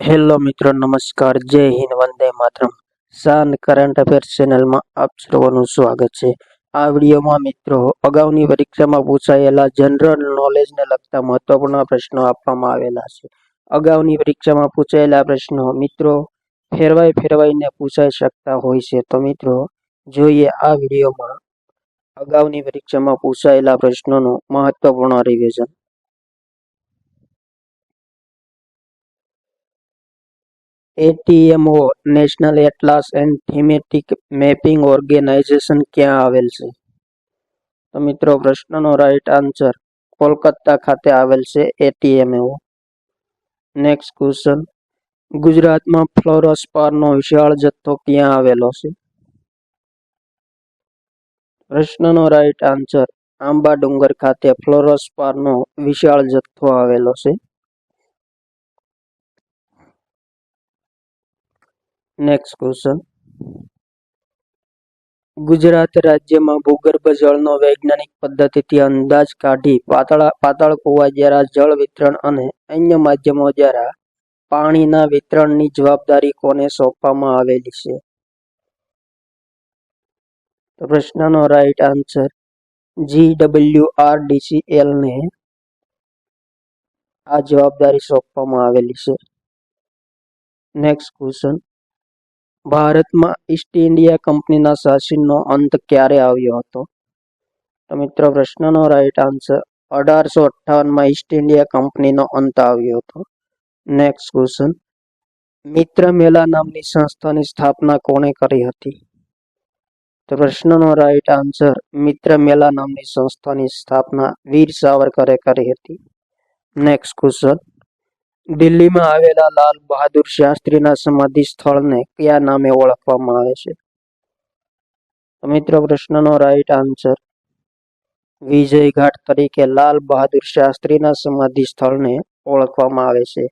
Hello મિત્રો, નમસ્કાર, જય હિન્દ, વંદે માતરમ. શાન કરંટ અફેર્સ ચેનલમાં આપ સર્વનું સ્વાગત છે. આ વિડીયોમાં મિત્રો, અગાઉની પરીક્ષામાં પૂછાયેલા જનરલ નોલેજને લગતા મહત્વપૂર્ણ પ્રશ્નો આપવામાં આવેલા છે. અગાઉની પરીક્ષામાં પૂછાયેલા પ્રશ્નો, મિત્રો, ફેરવાઈ ફેરવાઈને પૂછાઈ શકતા હોય છે. તો મિત્રો, જોઈએ આ વિડીયોમાં અગાઉની પરીક્ષામાં પૂછાયેલા પ્રશ્નોનું મહત્વપૂર્ણ revision ATMO national atlas and thematic mapping organisation ક્યાં આવેલ છે? તો મિત્રો, પ્રશ્નનો રાઈટ આન્સર કોલકાતા ખાતે આવેલ છે એટીએમઓ નેક્સ્ટ ક્વેશ્ચન ગુજરાતમાં ફ્લોરોસ્પારનો વિશાળ જથ્થો ક્યાં આવેલો છે? પ્રશ્નનો રાઈટ આન્સર આંબા ડુંગર ખાતે ફ્લોરોસ્પારનો વિશાળ જથ્થો આવેલો છે. નેક્સ્ટ ક્વેશ્ચન ગુજરાત રાજ્યમાં ભૂગર્ભ જળનો વૈજ્ઞાનિક પદ્ધતિથી અંદાજ કાઢી પાતળ પાતળ કુવા દ્વારા જળ વિતરણ અને અન્ય માધ્યમો દ્વારા પાણીના વિતરણની જવાબદારી કોને સોંપવામાં આવેલી છે? પ્રશ્નનો right answer G W R DCL ને આ જવાબદારી સોંપવામાં આવેલી છે. નેક્સ્ટ ક્વેશ્ચન ભારતમાં ઈસ્ટ ઇન્ડિયા કંપનીના શાસનનો અંત ક્યારે આવ્યો હતો? તો મિત્રો પ્રશ્નનો રાઈટ આન્સર અઢારસો અઠ્ઠાવનમાં ઈસ્ટ ઇન્ડિયા કંપનીનો અંત આવ્યો હતો. નેક્સ્ટ ક્વેશ્ચન મિત્ર મેલા નામની સંસ્થાની સ્થાપના કોણે કરી હતી? તો પ્રશ્નનો રાઈટ આન્સર મિત્ર મેલા નામની સંસ્થાની સ્થાપના વીર સાવરકરે કરી હતી. નેક્સ્ટ ક્વેશ્ચન દિલ્હીમાં આવેલા લાલ બહાદુર શાસ્ત્રીના સમાધિ સ્થળને કયા નામે ઓળખવામાં આવે છે? મિત્રો પ્રશ્નનો રાઈટ આન્સર વિજય ઘાટ તરીકે લાલ બહાદુર શાસ્ત્રીના સમાધિ સ્થળને ઓળખવામાં આવે છે.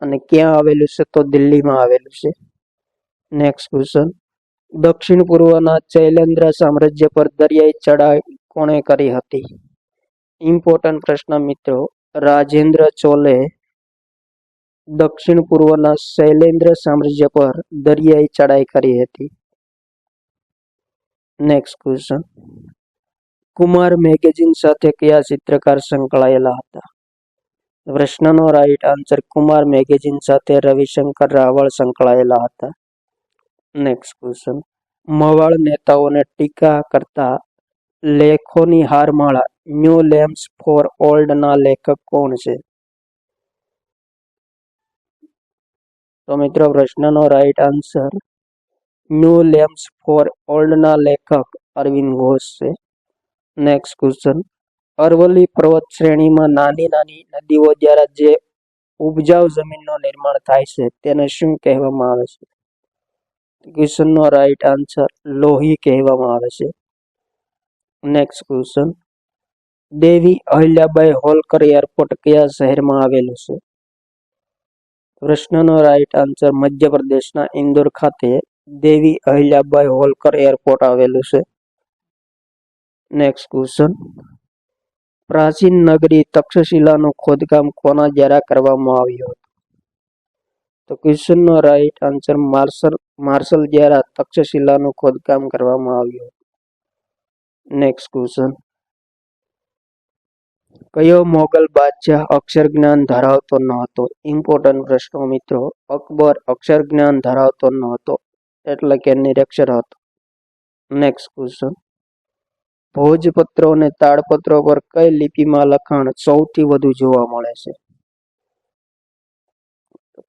અને ક્યાં આવેલું છે? તો દિલ્હીમાં આવેલું છે. નેક્સ્ટ ક્વેશ્ચન દક્ષિણ પૂર્વના ચૈલેન્દ્ર સામ્રાજ્ય પર દરિયાઈ ચડાઈ કોણે કરી હતી? ઇમ્પોર્ટન્ટ પ્રશ્ન મિત્રો, રાજેન્દ્ર ચોલે દક્ષિણ પૂર્વના શૈલેન્દ્ર સામ્રાજ્ય પર દરિયાઈ ચડાઈ કરી હતી. નેક્સ્ટ ક્વેશ્ચન કુમાર મેગેઝિન સાથે કયા ચિત્રકાર સંકળાયેલા હતા? પ્રશ્નનો રાઈટ આન્સર કુમાર મેગેઝિન સાથે રવિશંકર રાવળ સંકળાયેલા હતા. નેક્સ્ટ ક્વેશ્ચન મવાળ નેતાઓને ટીકા કરતા લેખોની હારમાળા, ન્યૂ લેમ્સ ફોર ઓલ્ડના લેખક કોણ છે? તો મિત્રો પ્રશ્નનો right answer new lamps for ઓલ્ડના લેખક અરવિંદ ઘોષ છે. નેક્સ્ટ ક્વેશ્ચન અરવલ્લી પર્વત શ્રેણીમાં નાની નાની નદીઓ દ્વારા જે ઉપજાઉ જમીનનું નિર્માણ થાય છે તેને શું કહેવામાં આવે છે? ક્વેશ્ચનનો રાઈટ આન્સર લોહી કહેવામાં આવે છે. Next question Devi Ahilyabai Holkar airport કયા શહેરમાં આવેલું છે? પ્રશ્નનો રાઈટ આન્સર મધ્યપ્રદેશના ઇન્દોર ખાતે દેવી અહિલ્યાબાઈ હોલકર એરપોર્ટ આવેલું છે. નેક્સ્ટ ક્વેશ્ચન પ્રાચીન નગરી તક્ષશિલાનું ખોદકામ કોના દ્વારા કરવામાં આવ્યું હતું? તો ક્વેશ્ચનનો રાઈટ આન્સર માર્શલ માર્શલ દ્વારા તક્ષશિલાનું ખોદકામ કરવામાં આવ્યું હતું. નેક્સ્ટ ક્વેશ્ચન કયો મોગલ બાદશાહ અક્ષર જ્ઞાન ધરાવતો ન હતો? ઇમ્પોર્ટન્ટ પ્રશ્નો મિત્રો. અકબર અક્ષર જ્ઞાન ધરાવતો ન હતો, એટલે કે નિરક્ષર હતો. નેક્સ્ટ ક્વેશ્ચન ભોજપત્રો અને તાડપત્રો પર કઈ લિપિમાં લખાણ સૌથી વધુ જોવા મળે છે?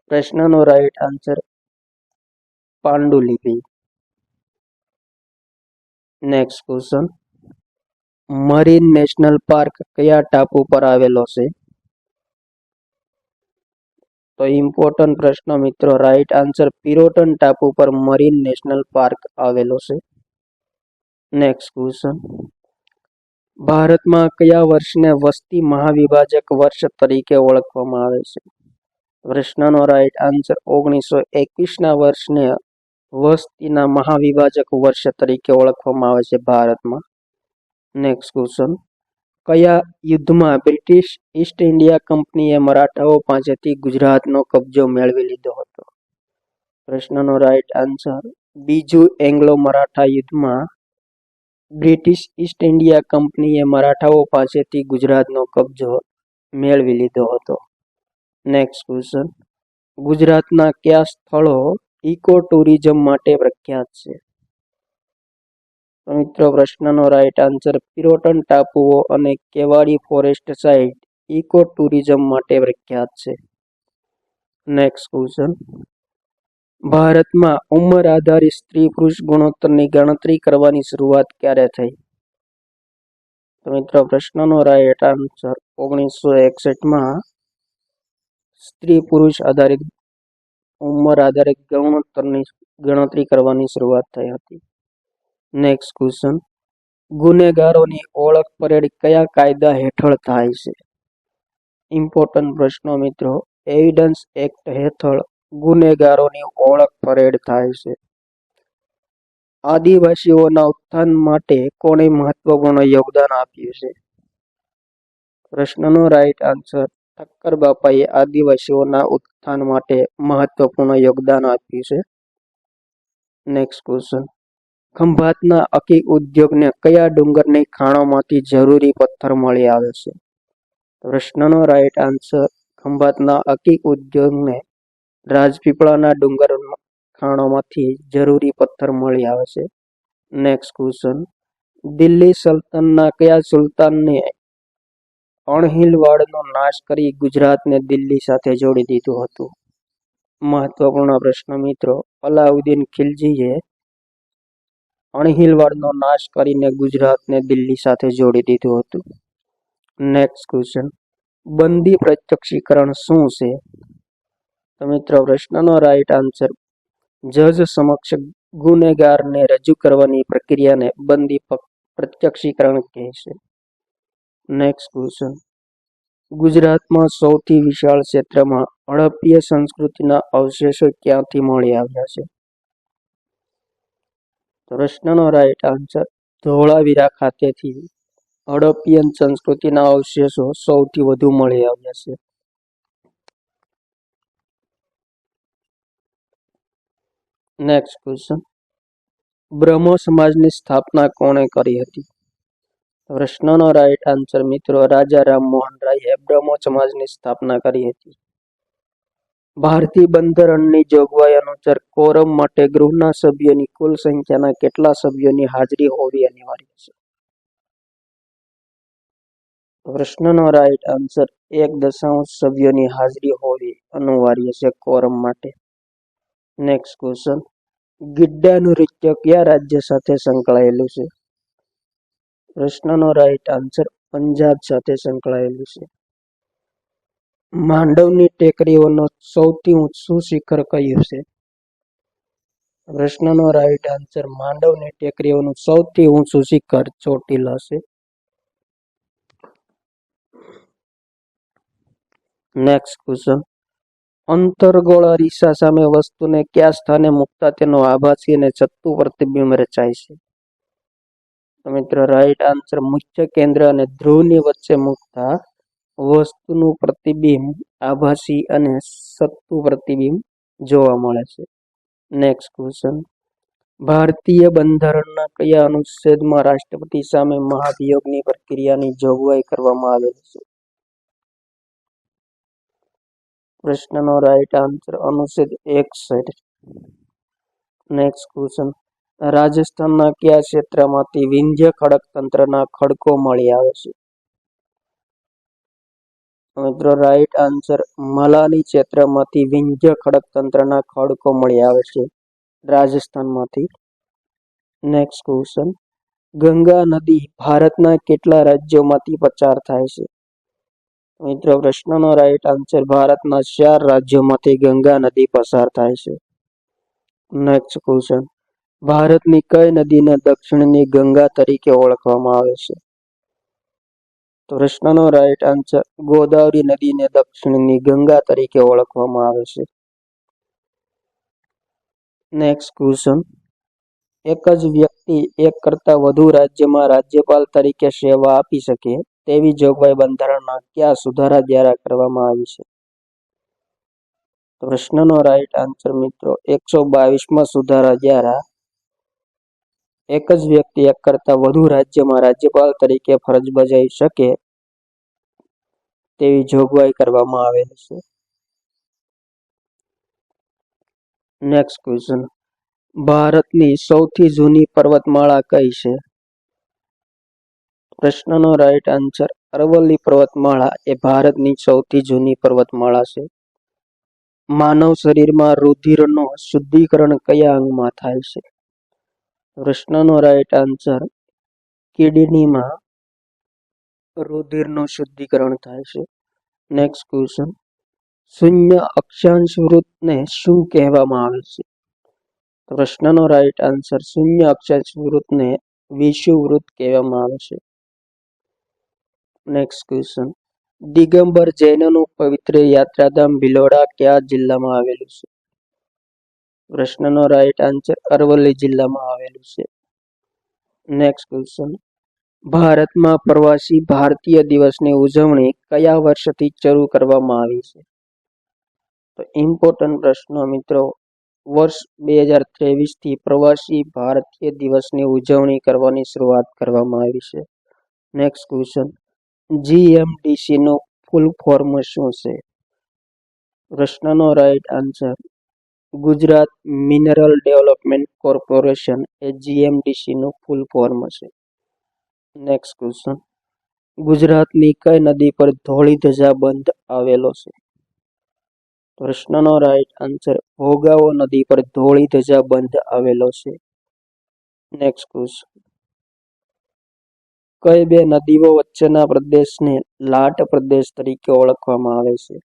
પ્રશ્નનો right answer પાંડુલિપિ. Next question marine national park કયા ટાપુ પર આવેલો છે? તો ઇમ્પોર્ટન્ટ પ્રશ્ન મિત્રો, રાઈટ આન્સર પિરોટન ટાપુ પર મરીન નેશનલ પાર્ક આવેલો છે. Next question. ભારતમાં કયા વર્ષને વસ્તી મહાવિભાજક વર્ષ તરીકે ઓળખવામાં આવે છે? પ્રશ્નનો રાઈટ આન્સર ઓગણીસો એકવીસના વર્ષને વસ્તીના મહાવિભાજક વર્ષ તરીકે ઓળખવામાં આવે છે ભારતમાં. નેક્સ્ટ ક્વેશ્ચન કયા યુદ્ધમાં બ્રિટિશ ઈસ્ટ ઇન્ડિયા કંપનીએ મરાઠાઓ પાસેથી ગુજરાતનો કબજો મેળવી લીધો હતો? પ્રશ્નનો રાઈટ આન્સર બીજું એંગ્લો મરાઠા યુદ્ધમાં બ્રિટિશ ઈસ્ટ ઇન્ડિયા કંપનીએ મરાઠાઓ પાસેથી ગુજરાતનો કબજો મેળવી લીધો હતો. નેક્સ્ટ ક્વેશ્ચન ગુજરાતના કયા સ્થળો ઇકો ટુરિઝમ માટે પ્રખ્યાત છે? તો મિત્રો, પ્રશ્નનો રાઈટ આન્સર પિરોટન ટાપુઓ અને Kevadi forest site eco tourism માટે પ્રખ્યાત છે. નેક્સ્ટ ક્વેશ્ચન ભારતમાં ઉંમર આધારિત સ્ત્રી પુરુષ ગુણોત્તરની ગણતરી કરવાની શરૂઆત ક્યારે થઈ? તો મિત્રો, પ્રશ્નનો રાઈટ આન્સર ઓગણીસો એકસઠમાં સ્ત્રી પુરુષ આધારિત ઉંમર આધારિત ગુણોત્તરની ગણતરી કરવાની શરૂઆત થઈ હતી. નેક્સ્ટ ક્વેશ્ચન ગુનેગારોની ઓળખ પરેડ કયા કાયદા હેઠળ થાય છે? ઇમ્પોર્ટન્ટ પ્રશ્નો મિત્રો. એવિડન્સ એક્ટ હેઠળ ગુનેગારોની ઓળખ પરેડ થાય છે. આદિવાસીઓના ઉત્થાન માટે કોણે મહત્વપૂર્ણ યોગદાન આપ્યું છે? પ્રશ્નનો રાઈટ આન્સર ઠક્કર બાપાએ આદિવાસીઓના ઉત્થાન માટે મહત્વપૂર્ણ યોગદાન આપ્યું છે. નેક્સ્ટ ક્વેશ્ચન ખંભાતના અકી ઉદ્યોગને કયા ડુંગરની ખાણોમાંથી જરૂરી પથ્થર મળી આવે છે? પ્રશ્નનો રાઈટ આન્સર ખંભાતના અકી ઉદ્યોગને રાજપીપળાના ડુંગર ખાણોમાંથી જરૂરી પથ્થર મળી આવે છે. નેક્સ્ટ ક્વેશ્ચન દિલ્હી સલ્તનના કયા સુલતાનને અણહિલવાડનો નાશ કરી ગુજરાતને દિલ્હી સાથે જોડી દીધું હતું? મહત્વપૂર્ણ પ્રશ્ન મિત્રો, અલાઉદ્દીન ખિલજીએ અણહિલવાડનો નાશ કરીને ગુજરાતને દિલ્હી સાથે જોડી દીધું હતું. નેક્સ્ટ ક્વેશ્ચન બંદી પ્રત્યક્ષીકરણ શું છે? તો મિત્રો, પ્રશ્નનો રાઈટ આન્સર જજ સમક્ષ ગુનેગારને રજૂ કરવાની પ્રક્રિયાને બંદી પ્રત્યક્ષીકરણ કહે છે. નેક્સ્ટ ક્વેશ્ચન ગુજરાતમાં સૌથી વિશાળ ક્ષેત્રમાં હડપ્પીય સંસ્કૃતિના અવશેષો ક્યાંથી મળી આવ્યા છે? પ્રશ્નનો રાઈટ આન્સર ધોળાવીરા ખાતેથી હડપ્પિયન સંસ્કૃતિના અવશેષો સૌથી વધુ મળી આવ્યા છે. નેક્સ્ટ ક્વેશ્ચન બ્રહ્મો સમાજની સ્થાપના કોણે કરી હતી? પ્રશ્નનો રાઈટ આન્સર મિત્રો રાજા રામમોહન રાયે બ્રહ્મો સમાજની સ્થાપના કરી હતી. ભારતીય બંધારણની જોગવાઈ અનુસાર કોરમ માટે ગૃહના સભ્યોની કુલ સંખ્યાના કેટલા સભ્યોની હાજરી હોવી અનિવાર્ય છે? પ્રશ્નનો રાઈટ આન્સર એક દશાંશ સભ્યોની હાજરી હોવી અનિવાર્ય છે કોરમ માટે. નેક્સ્ટ ક્વેશ્ચન ગિડ્ડા નૃત્ય કયા રાજ્ય સાથે સંકળાયેલું છે? પ્રશ્નનો રાઈટ આન્સર પંજાબ સાથે સંકળાયેલું છે. માંડવની ટેકરીઓનો સૌથી ઊંચું શિખર કયું છે? પ્રશ્નનો રાઈટ આન્સર માંડવની ટેકરીઓનું સૌથી ઊંચું શિખર ચોટીલા છે. નેક્સ્ટ ક્વેશ્ચન અંતરગોળ અરીસા સામે વસ્તુને કયા સ્થાને મૂકતા તેનો આભાસી અને છત્તું પ્રતિબિંબ રચાય છે? તો મિત્રો રાઈટ આન્સર મુખ્ય કેન્દ્ર અને ધ્રુવની વચ્ચે મૂકતા વસ્તુનું પ્રતિબિંબ આભાસી અને સત્તુ પ્રતિબિંબ જોવા મળે છે. નેક્સ્ટ ક્વેશ્ચન ભારતીય બંધારણના કયા અનુચ્છેદમાં રાષ્ટ્રપતિ સામે મહાભિયોગની પ્રક્રિયાની જોગવાઈ કરવામાં આવેલી છે? પ્રશ્નનો રાઈટ આન્સર અનુચ્છેદ એકસઠ નેક્સ્ટ ક્વેશ્ચન રાજસ્થાનના કયા ક્ષેત્રમાંથી વિંધ્ય ખડક તંત્રના ખડકો મળી આવે છે? મિત્રો રાઈટ આન્સર મલાની ક્ષેત્રમાંથી વિંધ્ય ખડક તંત્રના ખડકો મળી આવે છે. રાજસ્થાનમાંથી. નેક્સ્ટ ક્વેશ્ચન ગંગા નદી ભારતના કેટલા રાજ્યોમાંથી પસાર થાય છે? મિત્રો, પ્રશ્નનો રાઈટ આન્સર ભારતના ચાર રાજ્યોમાંથી ગંગા નદી પસાર થાય છે. નેક્સ્ટ ક્વેશ્ચન ભારતની કઈ નદીને દક્ષિણની ગંગા તરીકે ઓળખવામાં આવે છે? તો પ્રશ્નનો રાઈટ આન્સર ગોદાવરી નદીને દક્ષિણની ગંગા તરીકે ઓળખવામાં આવે છે. નેક્સ્ટ ક્વેશ્ચન એક જ વ્યક્તિ એક કરતાં વધુ રાજ્યમાં રાજ્યપાલ તરીકે સેવા આપી શકે તેવી જોગવાઈ બંધારણના કયા સુધારા દ્વારા કરવામાં આવી છે? પ્રશ્નનો રાઈટ આન્સર મિત્રો, એકસો બાવીસમાં સુધારા દ્વારા એક જ વ્યક્તિ એક કરતાં વધુ રાજ્યમાં રાજ્યપાલ તરીકે ફરજ બજાવી શકે તેવી જોગવાઈ કરવામાં આવેલી છે. નેક્સ્ટ ક્વેશ્ચન ભારતની સૌથી જૂની પર્વતમાળા કઈ છે? પ્રશ્નનો રાઈટ આન્સર અરવલ્લી પર્વતમાળા એ ભારતની સૌથી જૂની પર્વતમાળા છે. માનવ શરીરમાં રુધિરનું શુદ્ધિકરણ કયા અંગમાં થાય છે? પ્રશ્નનો રાઈટ આન્સર કિડનીમાં રુધિરનું શુદ્ધિકરણ થાય છે. નેક્સ્ટ ક્વેશ્ચન શૂન્ય અક્ષાંશ વૃત્તને શું કહેવામાં આવે છે? પ્રશ્નનો રાઈટ આન્સર શૂન્ય અક્ષાંશ વૃત્તને વિષુવવૃત્ત કહેવામાં આવે છે. નેક્સ્ટ ક્વેશ્ચન દિગંબર જૈનનું પવિત્ર યાત્રાધામ ભિલોડા કયા જિલ્લામાં આવેલું છે? પ્રશ્નનો રાઈટ આન્સર અરવલ્લી જિલ્લામાં આવેલું છે. નેક્સ્ટ ક્વેશ્ચન ભારતમાં પ્રવાસી ભારતીય દિવસની ઉજવણી કયા વર્ષથી શરૂ કરવામાં આવી છે? તો ઇમ્પોર્ટન્ટ પ્રશ્નો મિત્રો. વર્ષ બે હજાર ત્રેવીસથી પ્રવાસી ભારતીય દિવસની ઉજવણી કરવાની શરૂઆત કરવામાં આવી છે. નેક્સ્ટ ક્વેશ્ચન જીએમડીસી નું ફૂલ ફોર્મ શું છે? પ્રશ્નનો right answer Gujarat mineral development corporation એ જીએમડીસીનું ફૂલ ફોર્મ છે. નેક્સ્ટ ક્વેશ્ચન ગુજરાતની કઈ નદી પર ધોળી ધજા બંધ આવેલો છે? પ્રશ્નનો રાઈટ આન્સર ભોગાવો નદી પર ધોળી ધજા બંધ આવેલો છે. નેક્સ્ટ ક્વેશ્ચન કઈ બે નદીઓ વચ્ચેના પ્રદેશને લાટ પ્રદેશ તરીકે ઓળખવામાં આવે છે?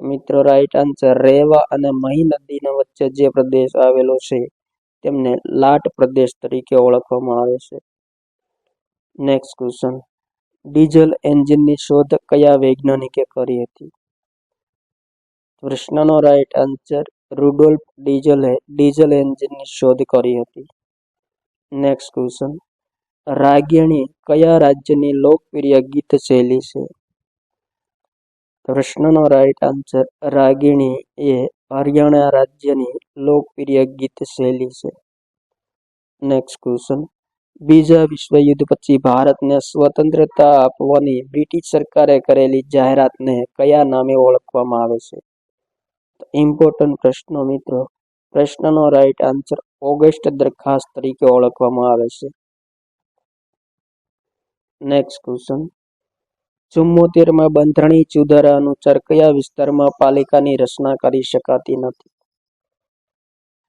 મિત્રો રાઈટ આન્સર રેવા અને મહી નદીના વચ્ચે જે પ્રદેશ આવેલો છે, તેમને લાટ પ્રદેશ તરીકે ઓળખવામાં આવે છે. નેક્સ્ટ ક્વેશ્ચન ડીઝલ એન્જિનની શોધ કયા વૈજ્ઞાનિકે કરી હતી? પ્રશ્નનો રાઈટ આન્સર રુડોલ્ફ ડીઝલે ડીઝલ એન્જિનની શોધ કરી હતી. નેક્સ્ટ ક્વેશ્ચન રાગિણી કયા રાજ્યની લોકપ્રિય ગીત શૈલી છે? પ્રશ્નનો રાઈટ આન્સર રાગિણી એ હરિયાણા રાજ્યની લોકપ્રિય ગીત શૈલી છે. નેક્સ્ટ ક્વેશ્ચન બીજા વિશ્વયુદ્ધ પછી ભારતને સ્વતંત્રતા આપવાની બ્રિટિશ સરકારે કરેલી જાહેરાતને કયા નામે ઓળખવામાં આવે છે? ઇમ્પોર્ટન્ટ પ્રશ્નો મિત્રો. પ્રશ્નનો રાઈટ આન્સર ઓગસ્ટ દરખાસ્ત તરીકે ઓળખવામાં આવે છે. નેક્સ્ટ ક્વેશ્ચન ચુમ્મોતેરમાં બંધારણીય સુધારા અનુસાર કયા વિસ્તારમાં પાલિકાની રચના કરી શકાતી નથી.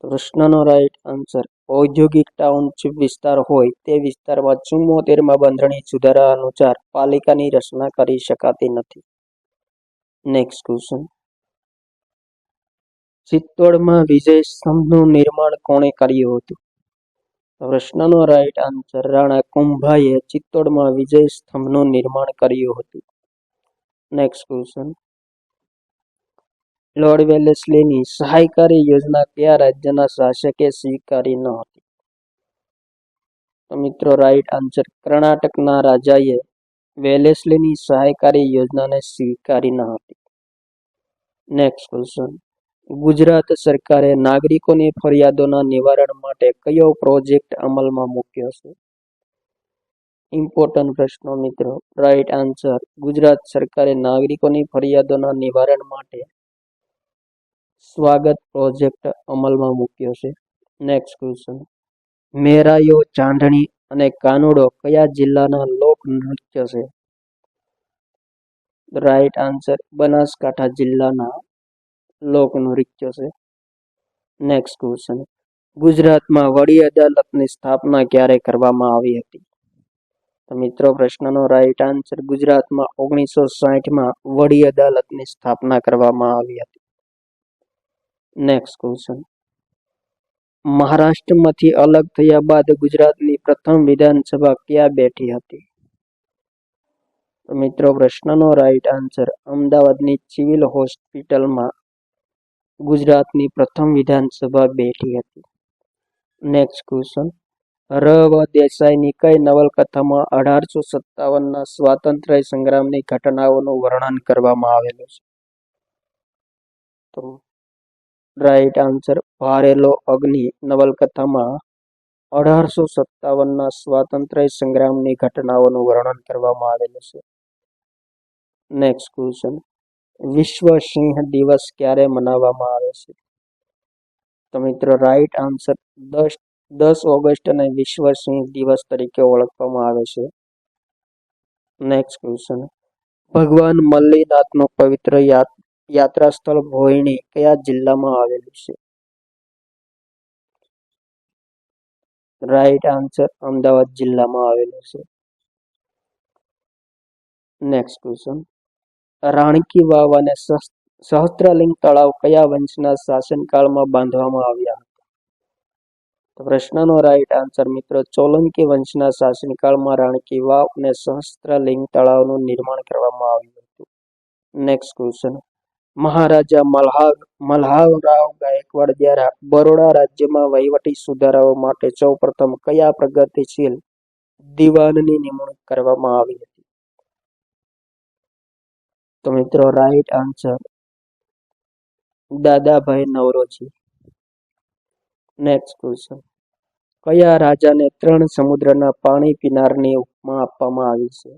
પ્રશ્નનો રાઈટ આન્સર ઔદ્યોગિક ટાઉનશીપ વિસ્તાર હોય તે વિસ્તારમાં ચુમ્મોતેરમાં બંધારણીય સુધારા અનુસાર પાલિકાની રચના કરી શકાતી નથી. નેક્સ્ટ ક્વેશ્ચન ચિત્તોડમાં વિજય સ્તંભનું નિર્માણ કોણે કર્યું હતું? પ્રશ્નનો રાઈટ આન્સર રાણા કુંભાઈએ ચિત્તોડમાં વિજય સ્તંભનું નિર્માણ કર્યું હતું. નેક્સ્ટ ક્વેશ્ચન લોર્ડ વેલેસ્લીની સહાયકારી યોજના કયા રાજ્યના શાસકે સ્વીકારી ન હતી? તો મિત્રો રાઈટ આન્સર કર્ણાટકના રાજાએ વેલેસ્લીની સહાયકારી યોજનાને સ્વીકારી ન હતી. નેક્સ્ટ ક્વેશ્ચન ગુજરાત સરકારે નાગરિકોની ફરિયાદોના નિવારણ માટે કયો પ્રોજેક્ટ અમલમાં મૂક્યો છે? ઇમ્પોર્ટન્ટ પ્રશ્નો, મિત્રો. રાઈટ આન્સર ગુજરાત સરકારે નાગરિકોની ફરિયાદોના નિવારણ માટે સ્વાગત પ્રોજેક્ટ અમલમાં મૂક્યો છે. નેક્સ્ટ ક્વેશ્ચન મેરાયો, ચાંદણી અને કાનુડો કયા જિલ્લાના લોક નૃત્ય છે? રાઈટ આન્સર બનાસકાંઠા જિલ્લાના લોક નૃત્ય છે. નેક્સ્ટ ક્વેશ્ચન ગુજરાતમાં વડી અદાલતની સ્થાપના ક્યારે કરવામાં આવી હતી? તો મિત્રો, પ્રશ્નનો રાઈટ આન્સર ગુજરાતમાં ઓગણીસો સાહીઠમાં વડી અદાલતની સ્થાપના કરવામાં આવી હતી. નેક્સ્ટ ક્વેશ્ચન મહારાષ્ટ્રમાંથી અલગ થયા બાદ ગુજરાતની પ્રથમ વિધાનસભા ક્યાં બેઠી હતી? મિત્રો, પ્રશ્નનો રાઈટ આન્સર અમદાવાદની સિવિલ હોસ્પિટલમાં ગુજરાતની પ્રથમ વિધાનસભા બેઠી હતી. નેક્સ્ટ ક્વેશ્ચન ર વ દેસાઈની કઈ નવલકથામાં અઢારસો સત્તાવનના સ્વાતંત્ર્ય સંગ્રામની ઘટનાઓનું વર્ણન કરવામાં આવેલું છે? તો રાઈટ આન્સર ભારેલો અગ્નિ નવલકથામાં અઢારસો સત્તાવનના સ્વાતંત્ર્ય સંગ્રામની ઘટનાઓનું વર્ણન કરવામાં આવેલું છે. નેક્સ્ટ ક્વેશ્ચન વિશ્વ સિંહ દિવસ ક્યારે મનાવવામાં આવે છે? તો મિત્રો રાઈટ આન્સર દસ દસ ઓગસ્ટને વિશ્વ સિંહ દિવસ તરીકે ઓળખવામાં આવે છે. નેક્સ્ટ ક્વેશ્ચન ભગવાન મલ્લીનાથનું પવિત્ર યાત્રા સ્થળ ભોયણી કયા જિલ્લામાં આવેલું છે? રાઈટ આન્સર અમદાવાદ જિલ્લામાં આવેલું છે. નેક્સ્ટ ક્વેશ્ચન રાણકી વાવ અને સહસ્- સહસ્ત્રલિંગ તળાવ કયા વંશના શાસનકાળમાં બાંધવામાં આવ્યા હતા? પ્રશ્નનો રાઈટ આન્સર મિત્રો, ચોલંકી વંશના શાસનકાળમાં રાણકી વાવ અને સહસ્ત્રલિંગ તળાવનું નિર્માણ કરવામાં આવ્યું હતું. નેક્સ્ટ ક્વેશ્ચન મહારાજા મલ્હાર મલ્હારરાવ ગાયકવાડ દ્વારા બરોડા રાજ્યમાં વહીવટી સુધારાઓ માટે સૌપ્રથમ કયા પ્રગતિશીલ દિવાનની નિમણૂક કરવામાં આવી હતી? તો મિત્રો right answer Dadabhai Naoroji. Next question કયા રાજાને ત્રણ સમુદ્રના પાણી પીનારની ઉપમા આપવામાં આવી છે?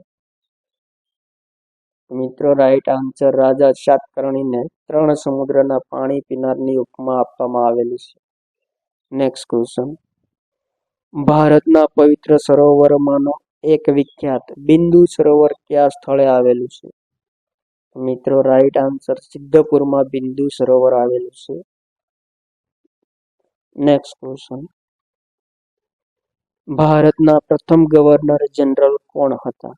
મિત્રો રાઈટ આન્સર રાજા શાતકર્ણીને ત્રણ સમુદ્રના પાણી પીનારની ઉપમા આપવામાં આવેલી છે. નેક્સ્ટ ક્વેશ્ચન ભારતના પવિત્ર સરોવરમાંનો એક વિખ્યાત બિંદુ સરોવર કયા સ્થળે આવેલું છે? મિત્રો રાઈટ આન્સર સિદ્ધપુરમાં બિંદુ સરોવર આવેલું છે. નેક્સ્ટ ક્વેશ્ચન ભારતના પ્રથમ ગવર્નર જનરલ કોણ હતા?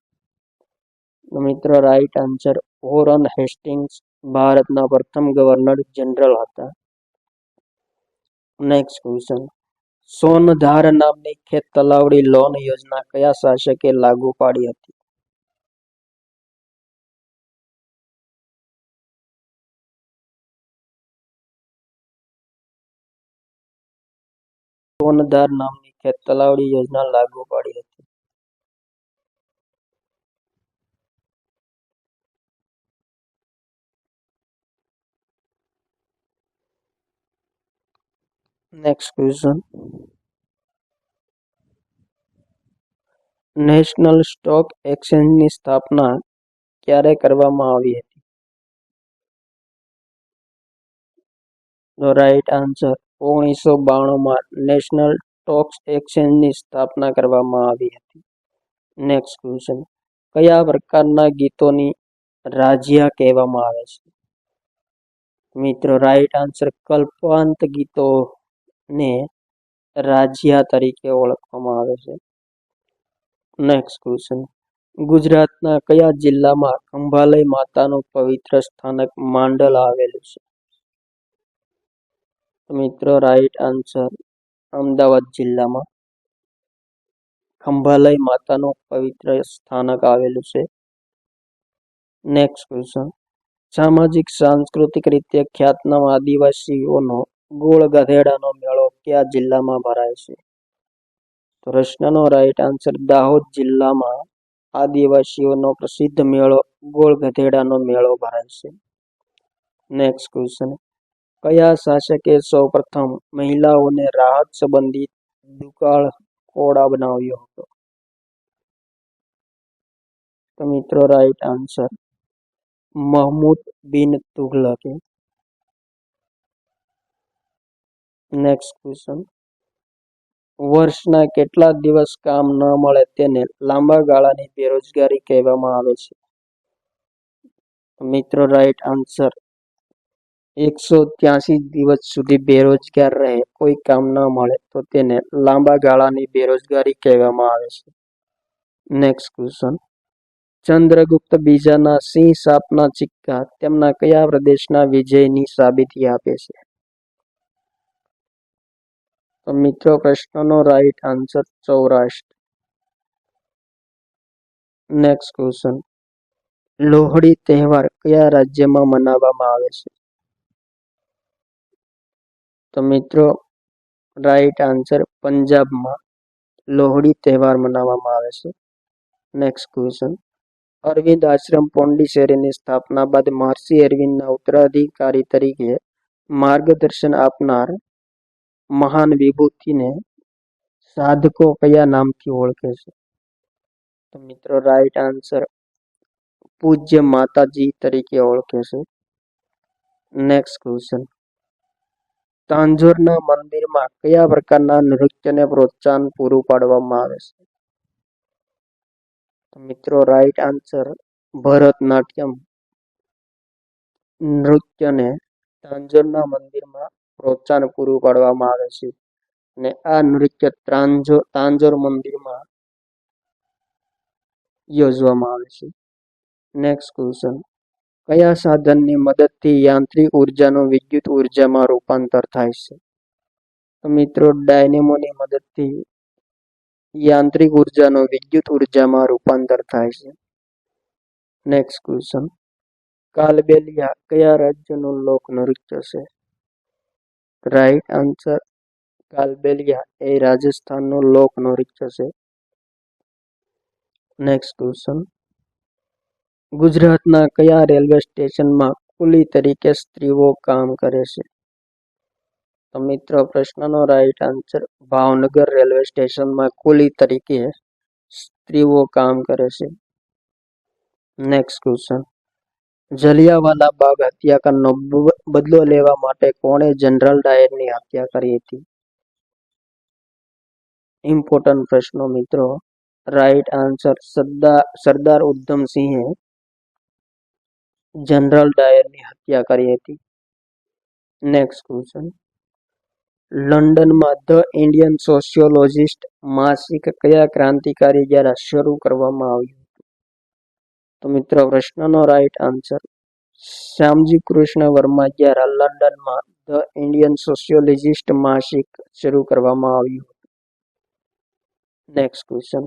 મિત્રો રાઈટ આન્સર ઓરન હેસ્ટિંગ્સ ભારતના પ્રથમ ગવર્નર જનરલ હતા. નેક્સ્ટ ક્વેશ્ચન સોનધાર નામની ખેત તલાવડી લોન યોજના કયા શાસકે લાગુ પાડી હતી? સોનધાર નામની ખેત તલાવડી યોજના લાગુ પાડી હતી. નેક્સ્ટ ક્વેશ્ચન નેશનલ સ્ટોક એક્સચેન્જની સ્થાપના ક્યારે કરવામાં આવી હતી? રાઈટ આન્સર ઓગણીસો બાણુંમાં નેશનલ સ્ટોક્સ એક્સચેન્જની સ્થાપના કરવામાં આવી હતી. નેક્સ્ટ ક્વેશ્ચન કયા પ્રકારના ગીતોની રાજ્યા કહેવામાં આવે છે? મિત્રો રાઈટ આન્સર કલ્પાંત ગીતોને રાજ્યા તરીકે ઓળખવામાં આવે છે. નેક્સ્ટ ક્વેશ્ચન ગુજરાતના કયા જિલ્લામાં ખંભાલય માતાનું પવિત્ર સ્થાનક માંડલ આવેલું છે? મિત્રો રાઈટ આન્સર અમદાવાદ જિલ્લામાં. ખંભાલય માતાનું પવિત્ર સ્થાનક આવેલું છે. નેક્સ્ટ ક્વેશ્ચન સામાજિક, સાંસ્કૃતિક રીતે ખ્યાતનામ આદિવાસીઓનો ગોળ ગધેડાનો મેળો કયા જિલ્લામાં ભરાય છે? તો પ્રશ્નનો રાઈટ આન્સર દાહોદ જિલ્લામાં આદિવાસીઓનો પ્રસિદ્ધ મેળો ગોળ ગધેડાનો મેળો ભરાય છે. નેક્સ્ટ ક્વેશ્ચન કયા શાસકે સૌપ્રથમ મહિલાઓને રાહત સંબંધિત દુકાળ કોડ બનાવ્યો હતો? મિત્રો રાઈટ આન્સર મહમૂદ બિન તુગલકે નેક્સ્ટ ક્વેશ્ચન વર્ષના કેટલા દિવસ કામ ન મળે તેને લાંબા ગાળાની બેરોજગારી કહેવામાં આવે છે? મિત્રો રાઈટ આન્સર એકસો ત્યાસી દિવસ સુધી બેરોજગાર રહે, કોઈ કામ ન મળે, તો તેને લાંબા ગાળાની બેરોજગારી કહેવામાં આવે છે. નેક્સ્ટ ક્વેશ્ચન ચંદ્રગુપ્ત બીજાના સિંહ સાપના સિક્કા તેમના કયા પ્રદેશના વિજયની સાબિતી આપે છે? તો મિત્રો, પ્રશ્નનો right answer Saurashtra. Next question Lohri તહેવાર કયા રાજ્યમાં મનાવવામાં આવે છે? તો મિત્રો રાઈટ આન્સર પંજાબમાં લોહડી તહેવાર મનાવવામાં આવે છે. નેક્સ્ટ ક્વેશ્ચન અરવિંદ આશ્રમ પોંડિચેરીની સ્થાપના બાદ મહર્ષિ અરવિંદના ઉત્તરાધિકારી તરીકે માર્ગદર્શન આપનાર મહાન વિભૂતિને સાધકો કયા નામથી ઓળખે છે? તો મિત્રો રાઈટ આન્સર પૂજ્ય માતાજી તરીકે ઓળખે છે. નેક્સ્ટ ક્વેશ્ચન તાંજોરના મંદિરમાં કયા પ્રકારના નૃત્યને પ્રોત્સાહન પૂરું પાડવામાં આવે છે? મિત્રો રાઈટ આન્સર ભરતનાટ્યમ. નૃત્યને તાંજોરના મંદિરમાં પ્રોત્સાહન પૂરું પાડવામાં આવે છે. અને આ નૃત્ય ત્રાંજો તાંજોર મંદિરમાં યોજવામાં આવે છે. નેક્સ્ટ ક્વેશ્ચન કયા સાધનની મદદથી યાંત્રિક ઉર્જાનું વિદ્યુત ઉર્જામાં રૂપાંતર થાય છે? તો મિત્રો, ડાયનેમોની મદદથી યાંત્રિક ઉર્જાનું વિદ્યુત ઉર્જામાં રૂપાંતર થાય છે. નેક્સ્ટ ક્વેશ્ચન કાલબેલિયા કયા રાજ્યનું લોક નૃત્ય છે? રાઈટ આન્સર કાલબેલિયા એ રાજસ્થાનનું લોક નૃત્ય છે. નેક્સ્ટ ક્વેશ્ચન ગુજરાતના કયા રેલવે સ્ટેશનમાં કુલી તરીકે સ્ત્રીઓ કામ કરે છે? તો મિત્રો, પ્રશ્નનો રાઈટ આન્સર ભાવનગર રેલવે સ્ટેશનમાં કુલી તરીકે સ્ત્રીઓ કામ કરે છે. નેક્સ્ટ ક્વેશ્ચન જલિયાવાલા બાગ હત્યાકાંડનો બદલો લેવા માટે કોણે જનરલ ડાયરની હત્યા કરી હતી? ઇમ્પોર્ટન્ટ પ્રશ્નો મિત્રો. રાઈટ આન્સર સરદાર સરદાર ઉધમસિંહે જનરલ ડાયરની હત્યા કરી હતી. નેક્સ્ટ ક્વેશ્ચન લંડનમાં ધ ઇન્ડિયન સોશિયોલોજિસ્ટ માસિક કયા ક્રાંતિકારી દ્વારા શરૂ કરવામાં આવ્યું હતું? તો મિત્રો, પ્રશ્નનો રાઈટ આન્સર શ્યામજી કૃષ્ણ વર્મા દ્વારા લંડનમાં ધ ઇન્ડિયન સોશિયોલોજિસ્ટ માસિક શરૂ કરવામાં આવ્યું હતું. નેક્સ્ટ ક્વેશ્ચન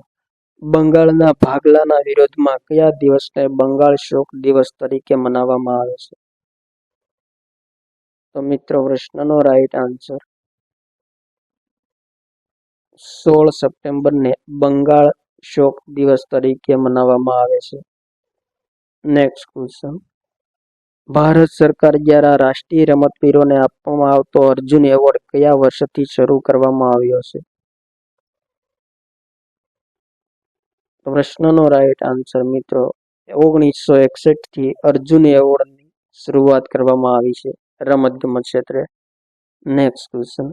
બંગાળના ભાગલાના વિરોધમાં કયા દિવસને બંગાળ શોક દિવસ તરીકે મનાવવામાં આવે છે? તો મિત્રો, પ્રશ્નનો રાઈટ આન્સર સોળ સપ્ટેમ્બરને બંગાળ શોક દિવસ તરીકે મનાવવામાં આવે છે. નેક્સ્ટ ક્વેશ્ચન ભારત સરકાર દ્વારા રાષ્ટ્રીય રમતવીરોને આપવામાં આવતો અર્જુન એવોર્ડ કયા વર્ષથી શરૂ કરવામાં આવ્યો છે? પ્રશ્નનો રાઈટ આન્સર મિત્રો. ઓગણીસો એકસઠથી અર્જુન એવોર્ડની શરૂઆત કરવામાં આવી છે. રમત ગમત ક્ષેત્રે. નેક્સ્ટ ક્વેશ્ચન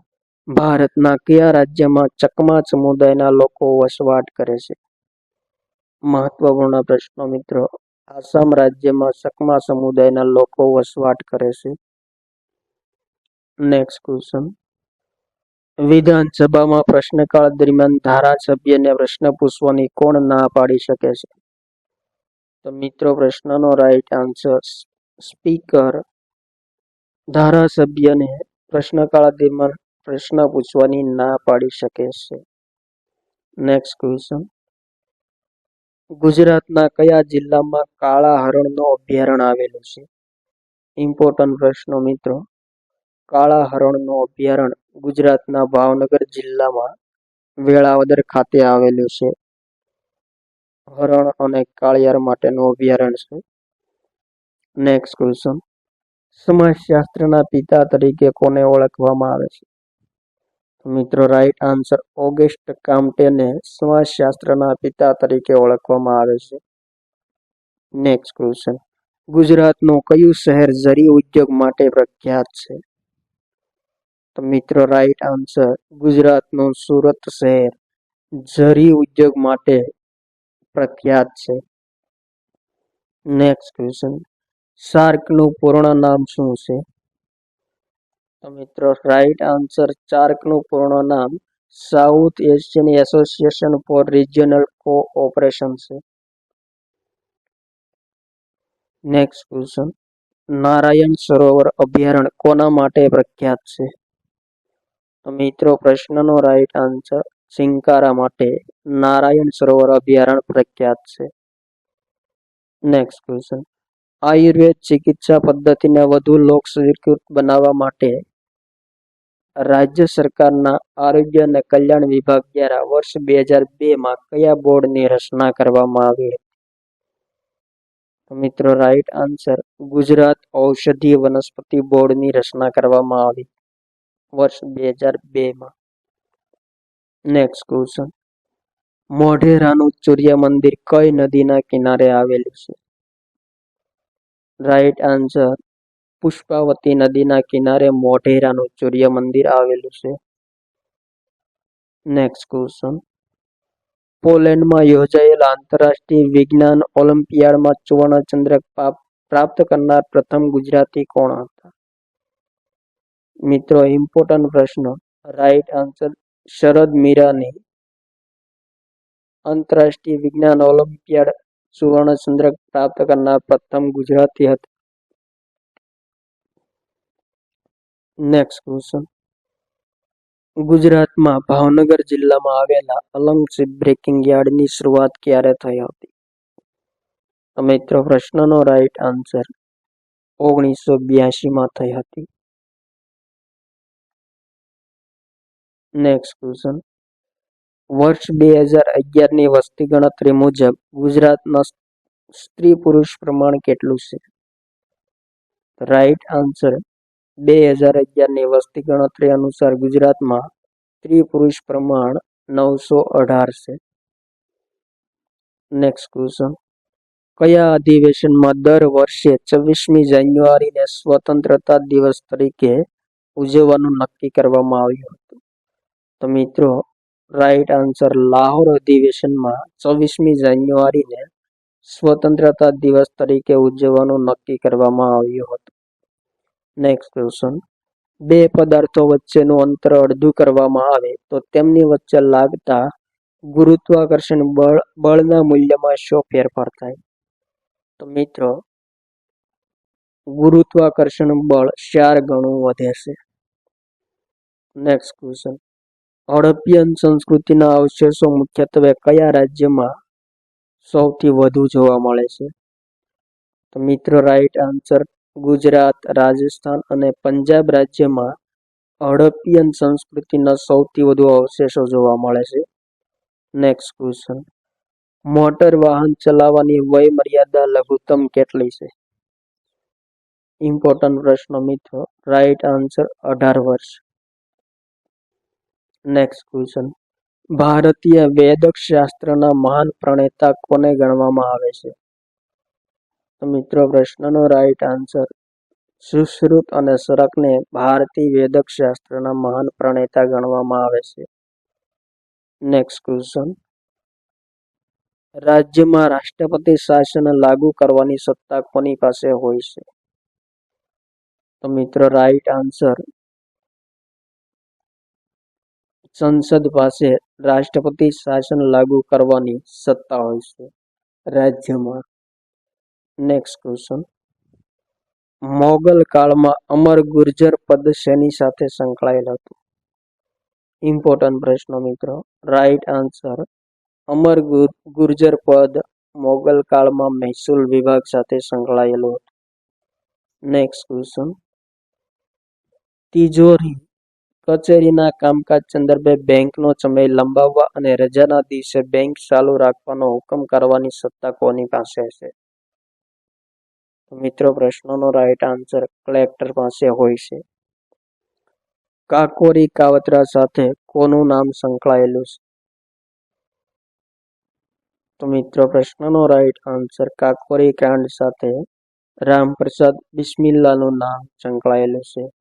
ભારતના કયા રાજ્યમાં ચકમા સમુદાયના લોકો વસવાટ કરે છે? મહત્વપૂર્ણ પ્રશ્નો, મિત્રો. આસામ રાજ્યમાં ચકમા સમુદાયના લોકો વસવાટ કરે છે. નેક્સ્ટ ક્વેશ્ચન વિધાનસભામાં પ્રશ્નકાળ દરમિયાન ધારાસભ્યને પ્રશ્ન પૂછવાની કોણ ના પાડી શકે છે? તો મિત્રો, પ્રશ્નનો રાઈટ આન્સર સ્પીકર ધારાસભ્યને પ્રશ્નકાળ દરમિયાન પ્રશ્ન પૂછવાની ના પાડી શકે છે. નેક્સ્ટ ક્વેશ્ચન ગુજરાતના કયા જિલ્લામાં કાળા હરણનો અભયારણ્ય આવેલું છે? ઇમ્પોર્ટન્ટ પ્રશ્નો મિત્રો. કાળા હરણનો અભયારણ્ય ગુજરાતના ભાવનગર જિલ્લામાં વેળાવદર ખાતે આવેલું છે. હરણ અને કાળિયાર માટેનું અભયારણ્ય છે. નેક્સ્ટ ક્વેશ્ચન સમાજશાસ્ત્રના પિતા તરીકે કોને ઓળખવામાં આવે છે? મિત્રો રાઈટ આન્સર ઓગસ્ટ કામટેને સમાજશાસ્ત્રના પિતા તરીકે ઓળખવામાં આવે છે. નેક્સ્ટ ક્વેશ્ચન ગુજરાતનું કયું શહેર ઝરી ઉદ્યોગ માટે પ્રખ્યાત છે? તો મિત્રો રાઈટ આન્સર ગુજરાતનું સુરત શહેર ઝરી ઉદ્યોગ માટે પ્રખ્યાત છે. નેક્સ્ટ ક્વેશ્ચન શાર્કનું પૂર્ણ નામ શું છે? તો મિત્રો રાઈટ આન્સર ચાર્કનું પૂર્ણ નામ South Asian Association for Regional Cooperation છે. નેક્સ્ટ ક્વેશ્ચન નારાયણ સરોવર અભયારણ્ય કોના માટે પ્રખ્યાત છે? મિત્રો, પ્રશ્નનો રાઈટ આન્સર સિંકારા માટે નારાયણ સરોવર અભયારણ્ય પ્રખ્યાત છે. નેક્સ્ટ ક્વેશ્ચન આયુર્વેદ ચિકિત્સા પદ્ધતિને વધુ લોકસ્વીકૃત બનાવવા માટે રાજ્ય સરકારના આરોગ્ય અને કલ્યાણ વિભાગ દ્વારા વર્ષ બે હજાર બેમાં કયા બોર્ડની રચના કરવામાં આવી મિત્રો રાઈટ આન્સર ગુજરાત ઔષધીય વનસ્પતિ બોર્ડની રચના કરવામાં આવી. વર્ષ બે હજાર બે માં નેક્સ્ટ ક્વેશ્ચન મોઢેરાનું સૂર્ય મંદિર કઈ નદીના કિનારે આવેલું છે? રાઈટ આન્સર પુષ્પાવતી નદીના કિનારે મોઢેરાનું સૂર્ય મંદિર આવેલું છે. નેક્સ્ટ ક્વેશ્ચન પોલેન્ડમાં યોજાયેલ આંતરરાષ્ટ્રીય વિજ્ઞાન ઓલિમ્પિયાડમાં સુવર્ણ ચંદ્રક પ્રાપ્ત કરનાર પ્રથમ ગુજરાતી કોણ હતા? મિત્રો ઇમ્પોર્ટન્ટ પ્રશ્ન. રાઈટ આન્સર શરદ મીરાની. આંતરરાષ્ટ્રીય વિજ્ઞાન ઓલિમ્પિયાડ સુવર્ણ ચંદ્રક પ્રાપ્ત કરનાર પ્રથમ ગુજરાતી હતા. નેક્સ્ટ ક્વેશ્ચન ગુજરાતમાં ભાવનગર જિલ્લામાં આવેલા અલંગ બ્રેકિંગ યાર્ડની શરૂઆત ક્યારે થઈ હતી? મિત્રો, પ્રશ્નનો રાઈટ આન્સર ઓગણીસો બ્યાસીમાં થઈ હતી. નેક્સ્ટ ક્વેશ્ચન વર્ષ બે હજાર અગિયારની વસ્તી ગણતરી મુજબ ગુજરાતના સ્ત્રી પુરુષ પ્રમાણ કેટલું છે? રાઈટ આન્સર બે હજાર અગિયારની વસ્તી ગણતરી અનુસાર ગુજરાતમાં સ્ત્રી પુરુષ પ્રમાણ નવસો અઢાર છે. નેક્સ્ટ ક્વેશ્ચન કયા અધિવેશનમાં દર વર્ષે છવ્વીસમી જાન્યુઆરીને સ્વતંત્રતા દિવસ તરીકે ઉજવવાનું નક્કી કરવામાં આવ્યું? તો મિત્રો રાઈટ આન્સર લાહોર અધિવેશનમાં છવ્વીસમી જાન્યુઆરીને સ્વતંત્રતા દિવસ તરીકે ઉજવવાનું નક્કી કરવામાં આવ્યું હતું. નેક્સ્ટ ક્વેશ્ચન બે પદાર્થો વચ્ચેનું અંતર અડધું કરવામાં આવે તો તેમની વચ્ચે લાગતા ગુરુત્વાકર્ષણ બળ, બળના મૂલ્યમાં શો ફેરફાર થાય? તો મિત્રો, ગુરુત્વાકર્ષણ બળ ચાર ગણું વધે છે. નેક્સ્ટ ક્વેશ્ચન હડપ્પિયન સંસ્કૃતિના અવશેષો મુખ્યત્વે કયા રાજ્યમાં સૌથી વધુ જોવા મળે છે? તો મિત્રો રાઈટ આન્સર ગુજરાત, રાજસ્થાન અને પંજાબ રાજ્યમાં હડપ્પિયન સંસ્કૃતિના સૌથી વધુ અવશેષો જોવા મળે છે. નેક્સ્ટ ક્વેશ્ચન મોટર વાહન ચલાવવાની વય મર્યાદા લઘુત્તમ કેટલી છે? ઇમ્પોર્ટન્ટ પ્રશ્ન મિત્રો રાઈટ આન્સર અઢાર વર્ષ. નેક્સ્ટ ક્વેશ્ચન ભારતીય વેદક શાસ્ત્રના મહાન પ્રણેતા કોને ગણવામાં આવે છે? મિત્રો, પ્રશ્નનો રાઈટ આન્સર સુશ્રુત અને સરકને ભારતીય વેદક શાસ્ત્રના મહાન પ્રણેતા ગણવામાં આવે છે. નેક્સ્ટ ક્વેશ્ચન રાજ્યમાં રાષ્ટ્રપતિ શાસન લાગુ કરવાની સત્તા કોની પાસે હોય છે? તો મિત્રો રાઈટ આન્સર સંસદ પાસે રાષ્ટ્રપતિ શાસન લાગુ કરવાની સત્તા હોય છે. રાજ્યમાં નેક્સ્ટ ક્વેશ્ચન મોગલ કાળમાં અમર ગુર્જર પદ શેની સાથે સંકળાયેલ હતું? ઇમ્પોર્ટન્ટ પ્રશ્ન મિત્રો. રાઈટ આન્સર અમર ગુર- ગુર્જર પદ મોગલ કાળમાં મહેસૂલ વિભાગ સાથે સંકળાયેલું હતું. નેક્સ્ટ ક્વેશ્ચન તિજોરી કચેરીના કામકાજ સંદર્ભે બેંકનો સમય લંબાવવા અને રજાના દિવસે બેંક ચાલુ રાખવાનો હુકમ કરવાની સત્તા કોની પાસે છે? મિત્રો, પ્રશ્નનો રાઈટ આન્સર કલેક્ટર પાસે હોય છે. કાકોરી કાવતરા સાથે કોનું નામ સંકળાયેલું છે? તો મિત્રો, પ્રશ્નનો રાઈટ આન્સર કાકોરી કાંડ સાથે રામપ્રસાદ બિસ્મિલ્લાનું નામ સંકળાયેલું છે.